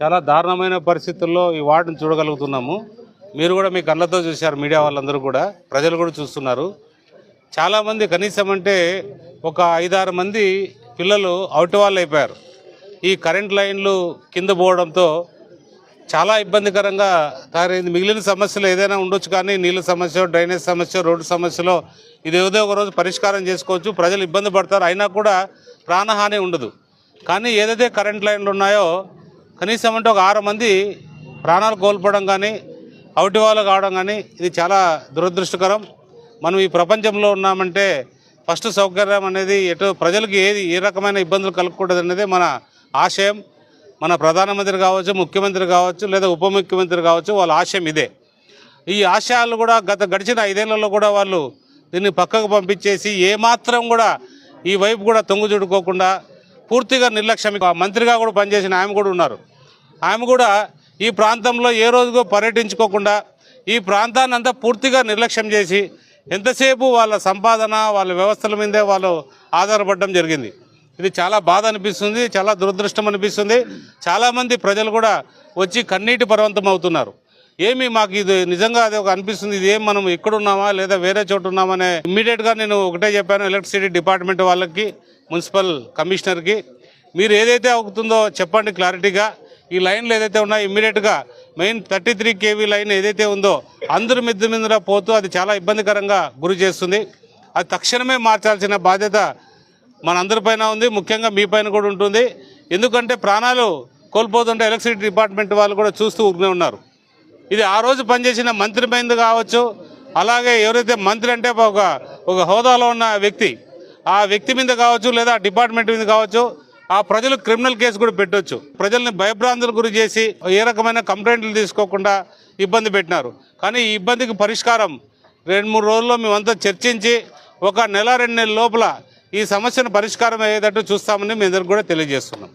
చాలా దారుణమైన పరిస్థితుల్లో ఈ వార్డును చూడగలుగుతున్నాము. మీరు కూడా మీ కళ్ళతో చూశారు మీడియా వాళ్ళందరూ కూడా. ప్రజలు కూడా చూస్తున్నారు. చాలామంది కనీసం అంటే ఒక ఐదారు మంది పిల్లలు అవుట్ వాళ్ళు అయిపోయారు. ఈ కరెంట్ లైన్లు కింద పోవడంతో చాలా ఇబ్బందికరంగా తయారైంది. మిగిలిన సమస్యలు ఏదైనా ఉండొచ్చు కానీ నీళ్ళ సమస్య డ్రైనేజ్ సమస్య రోడ్డు సమస్యలో ఇదేదో ఒకరోజు ఒక రోజు పరిష్కారం చేసుకోవచ్చు. ప్రజలు ఇబ్బంది పడతారు. అయినా కూడా ప్రాణహాని ఉండదు. కానీ ఏదైతే కరెంట్ లైన్లు ఉన్నాయో కనీసం అంటే ఒక ఆరు మంది ప్రాణాలు కోల్పోవడం కానీ అవుటి వాళ్ళు కావడం కానీ ఇది చాలా దురదృష్టకరం. మనం ఈ ప్రపంచంలో ఉన్నామంటే ఫస్ట్ సౌకర్యం అనేది ఎటు ప్రజలకు ఏది ఏ రకమైన ఇబ్బందులు కలగకూడదు అనేది మన ఆశయం. మన ప్రధానమంత్రి కావచ్చు ముఖ్యమంత్రి కావచ్చు లేదా ఉప ముఖ్యమంత్రి కావచ్చు వాళ్ళ ఆశయం ఇదే. ఈ ఆశయాలు కూడా గత గడిచిన ఐదేళ్ళలో కూడా వాళ్ళు దీన్ని పక్కకు పంపించేసి ఏమాత్రం కూడా ఈ వైపు కూడా తొంగు చూడుకోకుండా పూర్తిగా నిర్లక్ష్యం. మంత్రిగా కూడా పనిచేసిన ఆమె కూడా ఉన్నారు. ఆమె కూడా ఈ ప్రాంతంలో ఏ రోజుకో పర్యటించుకోకుండా ఈ ప్రాంతాన్ని అంతా పూర్తిగా నిర్లక్ష్యం చేసి ఎంతసేపు వాళ్ళ సంపాదన వాళ్ళ వ్యవస్థల మీదే వాళ్ళు ఆధారపడడం జరిగింది. ఇది చాలా బాధ అనిపిస్తుంది చాలా దురదృష్టం అనిపిస్తుంది. చాలామంది ప్రజలు కూడా వచ్చి కన్నీటి పర్వంతం అవుతున్నారు. ఏమి మాకు ఇది నిజంగా అది ఒక అనిపిస్తుంది ఇది ఏం మనం ఎక్కడున్నామా లేదా వేరే చోటు ఉన్నామనే ఇమ్మీడియట్గా నేను ఒకటే చెప్పాను ఎలక్ట్రిసిటీ డిపార్ట్మెంట్ వాళ్ళకి మున్సిపల్ కమిషనర్కి. మీరు ఏదైతే అవుతుందో చెప్పండి క్లారిటీగా. ఈ లైన్లు ఏదైతే ఉన్నాయో ఇమ్మీడియట్గా main thirty three KV line ఏదైతే ఉందో అందరి మిద్దు మీద పోతూ అది చాలా ఇబ్బందికరంగా గురి చేస్తుంది. అది తక్షణమే మార్చాల్సిన బాధ్యత మనందరిపైన ఉంది. ముఖ్యంగా మీ పైన కూడా ఉంటుంది. ఎందుకంటే ప్రాణాలు కోల్పోతుంటే ఎలక్ట్రిసిటీ డిపార్ట్మెంట్ వాళ్ళు కూడా చూస్తూ ఊరుకునే ఉన్నారు. ఇది ఆ రోజు పనిచేసిన మంత్రి మీద కావచ్చు అలాగే ఎవరైతే మంత్రి అంటే ఒక ఒక హోదాలో ఉన్న వ్యక్తి ఆ వ్యక్తి మీద కావచ్చు లేదా డిపార్ట్మెంట్ మీద కావచ్చు ఆ ప్రజలు క్రిమినల్ కేసు కూడా పెట్టొచ్చు. ప్రజల్ని భయభ్రాంతులకు గురి చేసి ఏ రకమైన కంప్లైంట్లు తీసుకోకుండా ఇబ్బంది పెట్టినారు. కానీ ఈ ఇబ్బందికి పరిష్కారం రెండు మూడు రోజుల్లో మేమంతా చర్చించి ఒక నెల రెండు నెలల లోపల ఈ సమస్యను పరిష్కారం అయ్యేటట్టు చూస్తామని మీ అందరికి కూడా తెలియజేస్తున్నాం.